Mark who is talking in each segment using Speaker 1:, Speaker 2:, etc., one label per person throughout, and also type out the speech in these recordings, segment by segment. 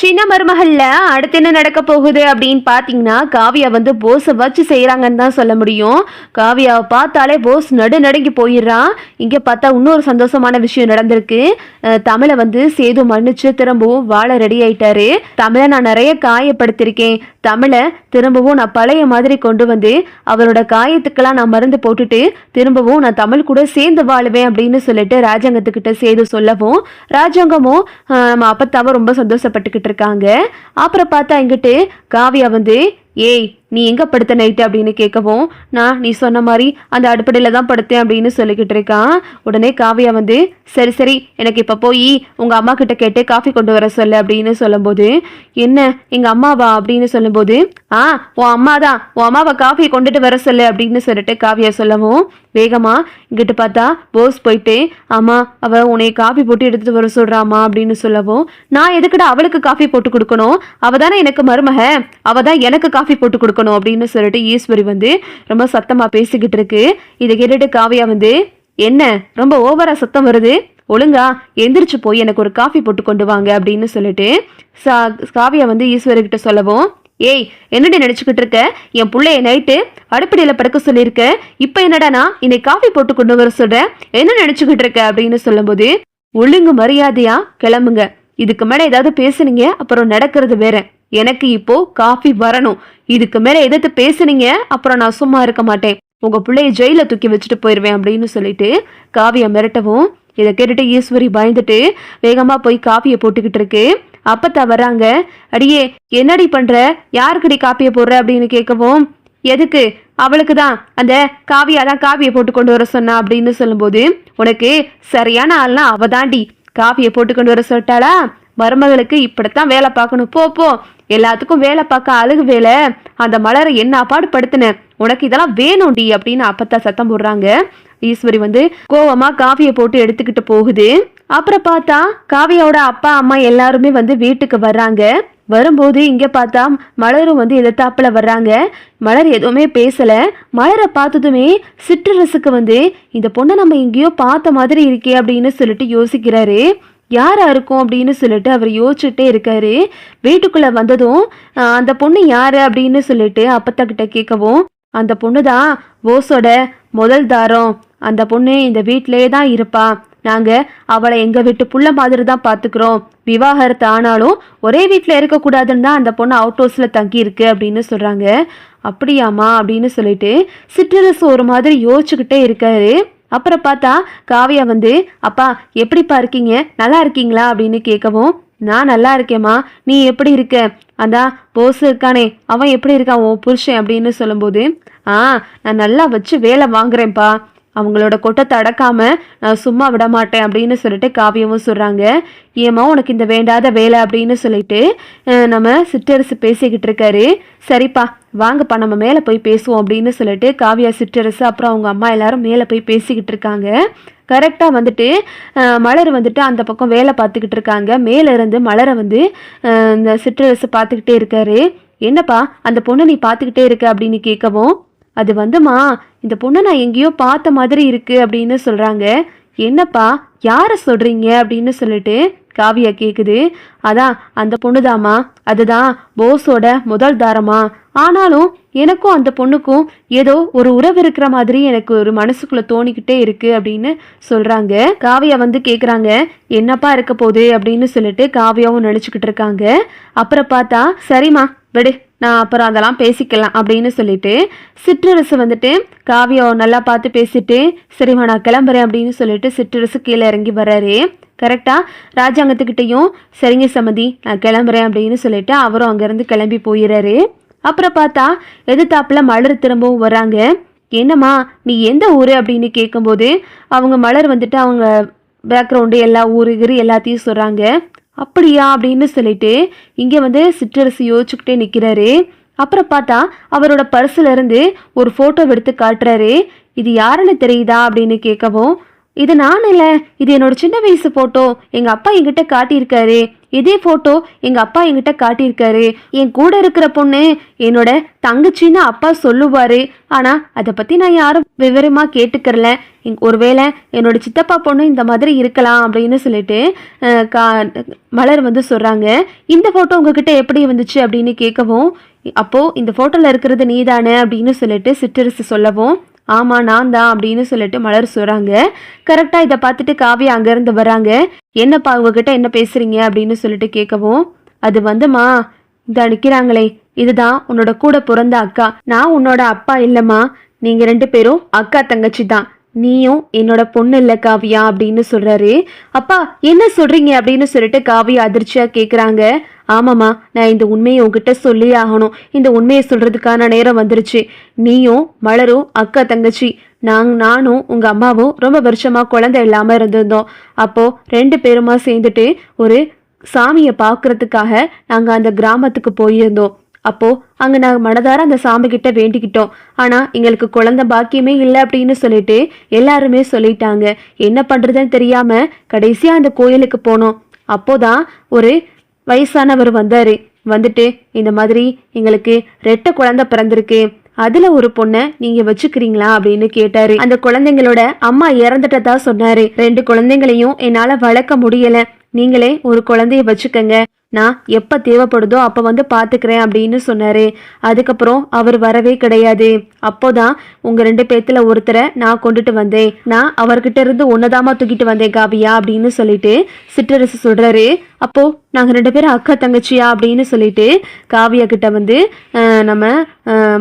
Speaker 1: சின்ன மருமகள்ல அடுத்து என்ன நடக்க போகுது அப்படின்னு பார்த்தீங்கன்னா காவியா வந்து போஸை வச்சு செய்கிறாங்கன்னு தான் சொல்ல முடியும். காவியாவை பார்த்தாலே போஸ் நடு நடுங்கி போயிடுறான். இங்கே பார்த்தா இன்னொரு சந்தோஷமான விஷயம் நடந்திருக்கு. தமிழை வந்து சேது மன்னிச்சு திரும்பவும் வாழ ரெடி ஆயிட்டாரு. தமிழை நான் நிறைய காயப்படுத்திருக்கேன். தமிழை திரும்பவும் நான் பழைய மாதிரி கொண்டு வந்து அவரோட காயத்துக்கெல்லாம் நான் மருந்து போட்டுட்டு திரும்பவும் நான் தமிழ் கூட சேர்ந்து வாழுவேன் அப்படின்னு சொல்லிட்டு ராஜாங்கத்துக்கிட்ட சேது சொல்லவும் ராஜாங்கமும் நம்ம அப்பத்தாவை ரொம்ப சந்தோஷப்பட்டுக்கிட்டு இருக்காங்க. அப்புறம் பார்த்தா இங்கிட்டு காவியா வந்து ஏய் நீ எங்கே படுத்த நைட்டு அப்படின்னு கேட்கவும் நான் நீ சொன்ன மாதிரி அந்த அடுப்படையில் தான் படுத்தேன் அப்படின்னு சொல்லிக்கிட்டு இருக்கான் உடனே காவியா வந்து சரி சரி எனக்கு இப்போ போய் உங்கள் அம்மா கிட்ட கேட்டு காஃபி கொண்டு வர சொல்லு அப்படின்னு சொல்லும்போது என்ன எங்கள் அம்மாவா? அப்படின்னு சொல்லும்போது ஆ உன் அம்மா தான் உன் அம்மாவை காஃபியை கொண்டுட்டு வர சொல்லு அப்படின்னு சொல்லிட்டு காவியா சொல்லவும் வேகமா இங்கிட்டு பார்த்தா போஸ் போயிட்டு ஆமா அவ உன்னை காஃபி போட்டு எடுத்துட்டு வர சொல்றாமா அப்படின்னு சொல்லவும் நான் எதுக்குடா அவளுக்கு காஃபி போட்டு கொடுக்கணும்? அவ தானே எனக்கு மருமக அவ தான் எனக்கு காஃபி போட்டு கொடுக்கணும் அப்படின்னு சொல்லிட்டு ஈஸ்வரி வந்து ரொம்ப சத்தமா பேசிக்கிட்டு இருக்கு. இதை கேட்டுட்டு காவியா வந்து என்ன? ரொம்ப ஓவரா சத்தம் வருது? ஒழுங்கா எந்திரிச்சு போய் எனக்கு ஒரு காஃபி போட்டு கொண்டு வாங்க அப்படின்னு சொல்லிட்டு சா காவியா வந்து ஈஸ்வரி கிட்ட சொல்லவும் ஏய் என்னடி நினச்சிக்கிட்டு இருக்க? என் பிள்ளைய நைட்டு அடுப்படியில் படுக்க சொல்லியிருக்க? இப்போ என்னடானா இன்னைக்கு காஃபி போட்டு கொண்டு வர சொல்கிறேன் என்ன நினச்சிக்கிட்டு இருக்க? அப்படின்னு சொல்லும்போது ஒழுங்கு மரியாதையா? கிளம்புங்க. இதுக்கு மேலே ஏதாவது பேசுனீங்க அப்புறம் நடக்கிறது வேற. எனக்கு இப்போ காஃபி வரணும். இதுக்கு மேல எதிர்த்து பேசுனீங்க அப்புறம் நான் சும்மா இருக்க மாட்டேன். உங்க பிள்ளைய ஜெயில தூக்கி வச்சுட்டு போயிடுவேன் அப்படின்னு சொல்லிட்டு காவியை மிரட்டவும் இதை கேட்டுட்டு ஈஸ்வரி பயந்துட்டு வேகமா போய் காஃபியை போட்டுக்கிட்டு இருக்கு. அப்பத்தா வராங்க அடியே என்னடி பண்ற? யாருக்கடி காப்பியை போடுற அப்படின்னு கேட்கவும் எதுக்கு? அவளுக்கு தான் அந்த காவியா தான் காவியை போட்டு கொண்டு வர சொன்னா அப்படின்னு சொல்லும்போது உனக்கு சரியான ஆள்னா அவ தாண்டி காஃபியை போட்டு கொண்டு வர சொல்லிட்டாளா? மருமகளுக்கு இப்படித்தான் வேலை பார்க்கணும். போ போ. எல்லாத்துக்கும் வேலை பார்க்க அழுகு வேலை. அந்த மலரை என்ன பாடு படுத்தினேன் உனக்கு இதெல்லாம் வேணும்டி அப்படின்னு அப்பத்தா சத்தம் போடுறாங்க. ஈஸ்வரி வந்து கோவமா காஃபியை போட்டு எடுத்துக்கிட்டு போகுது. அப்புறம் பார்த்தா காவியாவோட அப்பா அம்மா எல்லாருமே வந்து வீட்டுக்கு வர்றாங்க. வரும்போது இங்கே பார்த்தா மலரும் வந்து எதிர்த்தாப்பில் வர்றாங்க. மலர் எதுவுமே பேசலை. மலரை பார்த்ததுமே சிற்றரசுக்கு வந்து இந்த பொண்ணை நம்ம எங்கேயோ பார்த்த மாதிரி இருக்கே அப்படின்னு சொல்லிட்டு யோசிக்கிறாரு. யாராக இருக்கும் அப்படின்னு சொல்லிட்டு அவர் யோசிச்சுட்டே இருக்காரு. வீட்டுக்குள்ளே வந்ததும் அந்த பொண்ணு யார்? அப்படின்னு சொல்லிட்டு அப்பத்தக்கிட்ட கேட்கவும் அந்த பொண்ணு தான் போஸோட முதல் தாரம். அந்த பொண்ணு இந்த வீட்டிலே தான் இருப்பா. நாங்கள் அவளை எங்கள் வீட்டு புள்ள மாதிரி தான் பார்த்துக்குறோம் விவாகரத்து ஆனாலும் ஒரே வீட்டில் இருக்கக்கூடாதுன்னு தான் அந்த பொண்ணு அவுட் ஹவுஸில் தங்கியிருக்கு அப்படின்னு சொல்கிறாங்க அப்படியாம்மா அப்படின்னு சொல்லிட்டு சிற்றரசு ஒரு மாதிரி யோசிச்சுக்கிட்டே இருக்காரு. அப்புறம் பார்த்தா காவியா வந்து அப்பா எப்படிப்பா இருக்கீங்க? நல்லா இருக்கீங்களா? அப்படின்னு கேட்கவும் நான் நல்லா இருக்கேம்மா. நீ எப்படி இருக்க? அதான் போஸ் இருக்கானே. அவன் எப்படி இருக்கான்? உன் புருஷன் அப்படின்னு சொல்லும்போது ஆ நான் நல்லா வச்சு வேலை வாங்குறேன்ப்பா. அவங்களோட கொட்டத்தை அடக்காம நான் சும்மா விட மாட்டேன் அப்படின்னு சொல்லிட்டு காவியமும் சொல்றாங்க. ஏமா உனக்கு இந்த வேண்டாத வேலை அப்படின்னு சொல்லிட்டு நம்ம சிற்றரசு பேசிக்கிட்டு இருக்காரு. சரிப்பா வாங்கப்பா நம்ம மேலே போய் பேசுவோம் அப்படின்னு சொல்லிட்டு காவியா சிற்றரசு அப்புறம் அவங்க அம்மா எல்லாரும் மேலே போய் பேசிக்கிட்டு இருக்காங்க. கரெக்டாக வந்துட்டு மலர் வந்துட்டு அந்த பக்கம் வேலை பார்த்துக்கிட்டு இருக்காங்க. மேலேருந்து மலரை வந்து இந்த சிற்றரசு பார்த்துக்கிட்டே இருக்காரு. என்னப்பா அந்த பொண்ணை நீ பார்த்துக்கிட்டே இருக்க அப்படின்னு கேட்கவும் அது வந்துமா இந்த பொண்ணை நான் எங்கேயோ பார்த்த மாதிரி இருக்கு அப்படின்னு சொல்கிறாங்க என்னப்பா யாரை சொல்கிறீங்க அப்படின்னு சொல்லிட்டு காவியா கேட்குது அதான் அந்த பொண்ணுதாம்மா. அதுதான் போஸோட முதல் தாரமா ஆனாலும் எனக்கும் அந்த பொண்ணுக்கும் ஏதோ ஒரு உறவு இருக்கிற மாதிரி எனக்கு ஒரு மனசுக்குள்ள தோணிக்கிட்டே இருக்கு அப்படின்னு சொல்றாங்க. காவியா வந்து கேட்குறாங்க என்னப்பா இருக்க போகுது? அப்படின்னு சொல்லிட்டு காவியாவும் நினச்சிக்கிட்டு இருக்காங்க. அப்புறம் பார்த்தா சரிம்மா விடு. நான் அப்புறம் அதெல்லாம் பேசிக்கலாம் அப்படின்னு சொல்லிட்டு சிற்றரசு வந்துட்டு காவியாவை நல்லா பார்த்து பேசிட்டு சரிம்மா நான் கிளம்புறேன் அப்படின்னு சொல்லிட்டு சிற்றரசு கீழே இறங்கி வர்றாரு. கரெக்டாக ராஜாங்கத்துக்கிட்டையும் சரிங்க சமதி நான் கிளம்புறேன் அப்படின்னு சொல்லிட்டு அவரும் அங்கேருந்து கிளம்பி போயிடுறாரு. அப்புறம் பார்த்தா எதிர்த்தாப்புல மலர் திரும்பவும் வராங்க என்னம்மா நீ எந்த ஊர் அப்படின்னு கேட்கும்போது அவங்க மலர் வந்துட்டு அவங்க பேக்ரவுண்டு எல்லா ஊரு எல்லாத்தையும் சொல்கிறாங்க அப்படியா அப்படின்னு சொல்லிட்டு இங்கே வந்து சிற்றரசு யோசிச்சுக்கிட்டே நிற்கிறாரு. அப்புறம் பார்த்தா அவரோட பர்சுல இருந்து ஒரு ஃபோட்டோ எடுத்து காட்டுறாரு. இது யாருன்னு தெரியுதா அப்படின்னு கேட்கவும் இது நான் இல்லை இது என்னோட சின்ன வயசு போட்டோ எங்க அப்பா என்கிட்ட காட்டியிருக்காரு. இதே போட்டோ எங்க அப்பா என்கிட்ட காட்டியிருக்காரு. என் கூட இருக்கிற பொண்ணு என்னோட தங்கச்சின்னு அப்பா சொல்லுவாரு. ஆனா அதை பத்தி நான் யாரும் விவரமா கேட்டுக்கறல. ஒருவேளை என்னோட சித்தப்பா பொண்ணு இந்த மாதிரி இருக்கலாம் அப்படின்னு சொல்லிட்டு கா மலர் வந்து சொல்றாங்க. இந்த போட்டோ உங்ககிட்ட எப்படி வந்துச்சு அப்படின்னு கேட்கவும் அப்போ இந்த போட்டோல இருக்கிறது நீதானே? அப்படின்னு சொல்லிட்டு சிற்றரசு சொல்லவும் ஆமாம் நான் தான் அப்படின்னு சொல்லிட்டு மலர் சொல்கிறாங்க கரெக்டாக இதை பார்த்துட்டு காவியா அங்கேருந்து வராங்க. என்னப்பா உங்ககிட்ட என்ன பேசுறீங்க அப்படின்னு சொல்லிட்டு கேட்கவும் அது வந்துமா இந்த நிற்கிறாங்களே இதுதான் உன்னோட கூட பிறந்த அக்கா. நான் உன்னோட அப்பா இல்லைம்மா நீங்கள் ரெண்டு பேரும் அக்கா தங்கச்சி தான் நீயும் என்னோட பொண்ணு இல்லை காவியா அப்படின்னு சொல்றாரு. அப்பா என்ன சொல்றீங்க அப்படின்னு சொல்லிட்டு காவியா அதிர்ச்சியா கேக்குறாங்க. ஆமாம்மா நான் இந்த உண்மையை உங்ககிட்ட சொல்லி ஆகணும். இந்த உண்மையை சொல்கிறதுக்கான நேரம் வந்துருச்சு. நீயும் மலரும் அக்கா தங்கச்சி நாங் நானும் உங்கள் அம்மாவும் ரொம்ப வருஷமாக குழந்தை இல்லாமல் இருந்திருந்தோம். அப்போது ரெண்டு பேருமா சேர்ந்துட்டு ஒரு சாமியை பார்க்குறதுக்காக நாங்கள் அந்த கிராமத்துக்கு போயிருந்தோம். அப்போது அங்கே நாங்கள் மனதார அந்த சாமி கிட்ட வேண்டிக்கிட்டோம். ஆனால் எங்களுக்கு குழந்த பாக்கியமே இல்லை அப்படின்னு சொல்லிட்டு எல்லாருமே சொல்லிட்டாங்க. என்ன பண்ணுறதுன்னு தெரியாமல் கடைசியாக அந்த கோயிலுக்கு போனோம். அப்போதான் ஒரு வயசானவர் வந்தாரு. வந்துட்டு இந்த மாதிரி எங்களுக்கு ரெட்டை குழந்தை பிறந்திருக்கு. அதுல ஒரு பொண்ணை நீங்க வச்சுக்கிறீங்களா அப்படின்னு கேட்டாரு. அந்த குழந்தைங்களோட அம்மா இறந்துட்டதா சொன்னாரு. ரெண்டு குழந்தைங்களையும் என்னால வளர்க்க முடியல. நீங்களே ஒரு குழந்தைய வச்சுக்கங்க. நான் எப்போ தேவைப்படுதோ அப்போ வந்து பார்த்துக்கிறேன் அப்படின்னு சொன்னார். அதுக்கப்புறம் அவர் வரவே கிடையாது. அப்போதான் உங்கள் ரெண்டு பேத்துல ஒருத்தரை நான் கொண்டுட்டு வந்தேன். நான் அவர்கிட்ட இருந்து ஒன்னதாமா தூக்கிட்டு வந்தேன் காவியா அப்படின்னு சொல்லிட்டு சிற்றரசு சொல்கிறாரு அப்போது நாங்கள் ரெண்டு பேரும் அக்கா தங்கச்சியா அப்படின்னு சொல்லிட்டு காவியா கிட்ட வந்து நம்ம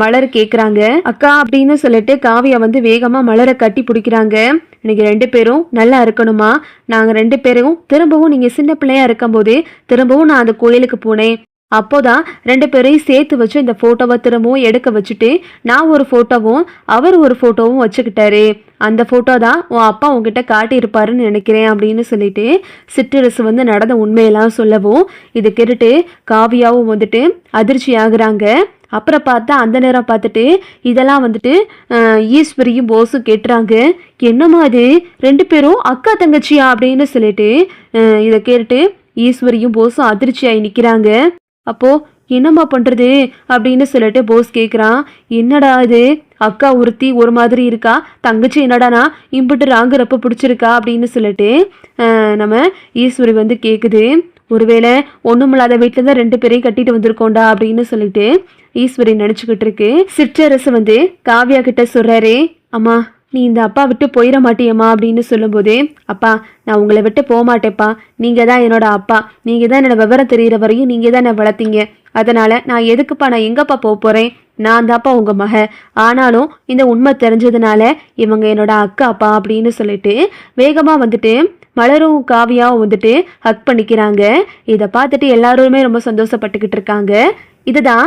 Speaker 1: மலர் கேட்குறாங்க அக்கா அப்படின்னு சொல்லிட்டு காவியா வந்து வேகமாக மலரை கட்டி பிடிக்கிறாங்க. இன்னைக்கு ரெண்டு பேரும் நல்லா இருக்கணுமா? நாங்கள் ரெண்டு பேரும் திரும்பவும் நீங்கள் சின்ன பிள்ளையா இருக்கும்போது திரும்பவும் நான் அந்த கோயிலுக்கு போனேன். அப்போதான் ரெண்டு பேரையும் சேர்த்து வச்சு இந்த போட்டோவை திரும்பவும் எடுக்க வச்சுட்டு நான் ஒரு போட்டோவும் அவர் ஒரு போட்டோவும் வச்சுக்கிட்டாரு. அந்த போட்டோ தான் உன் அப்பா உங்ககிட்ட காட்டியிருப்பாருன்னு நினைக்கிறேன் அப்படின்னு சொல்லிட்டு சிற்றரசு வந்து நடந்த உண்மையெல்லாம் சொல்லவும் இது கேட்டுட்டு காவியாவும் வந்துட்டு அதிர்ச்சி ஆகுறாங்க. அப்புறம் பார்த்தா அந்த நேரம் பார்த்துட்டு இதெல்லாம் வந்துட்டு ஈஸ்வரியும் போஸும் கேட்டுறாங்க. என்னமா இது? ரெண்டு பேரும் அக்கா தங்கச்சியா அப்படின்னு சொல்லிட்டு இதை கேட்டுட்டு ஈஸ்வரியும் போஸும் அதிர்ச்சியாகி நிற்கிறாங்க அப்போ என்னம்மா பண்ணுறது அப்படின்னு சொல்லிட்டு போஸ் கேட்குறான் என்னடா இது? அக்கா ஒருத்தி ஒரு மாதிரி இருக்கா? தங்கச்சி என்னடானா? இம்பிட்டு ராங்குறப்ப பிடிச்சிருக்கா? அப்படின்னு சொல்லிட்டு நம்ம ஈஸ்வரி வந்து கேட்குது ஒருவேளை ஒண்ணுமில்லாத வீட்டில் தான் ரெண்டு பேரையும் கட்டிட்டு வந்திருக்கோண்டா அப்படின்னு சொல்லிட்டு ஈஸ்வரி நினச்சிக்கிட்டு இருக்கு. சிற்றரசு வந்து காவ்யா கிட்ட சொல்றாரு அம்மா நீ இந்த அப்பா விட்டு போயிட மாட்டியம்மா அப்படின்னு சொல்லும்போது அப்பா நான் உங்களை விட்டு போக மாட்டேப்பா நீங்கள் தான் என்னோட அப்பா. நீங்கள் தான் என்னோட விவரம் தெரியிற வரையும் நீங்கள் தான் என்னை வளர்த்தீங்க. அதனால் நான் எதுக்குப்பா நான் எங்கப்பா போக போகிறேன் நான் தான்ப்பா உங்கள் மக. ஆனாலும் இந்த உண்மை தெரிஞ்சதுனால இவங்க என்னோட அக்கா அப்பா அப்படின்னு சொல்லிட்டு வேகமாக வந்துட்டு மலரும் காவியாவும் வந்துட்டு ஹக் பண்ணிக்கிறாங்க. இதை பார்த்துட்டு எல்லாருமே ரொம்ப சந்தோஷப்பட்டுக்கிட்டு இருக்காங்க. இதுதான்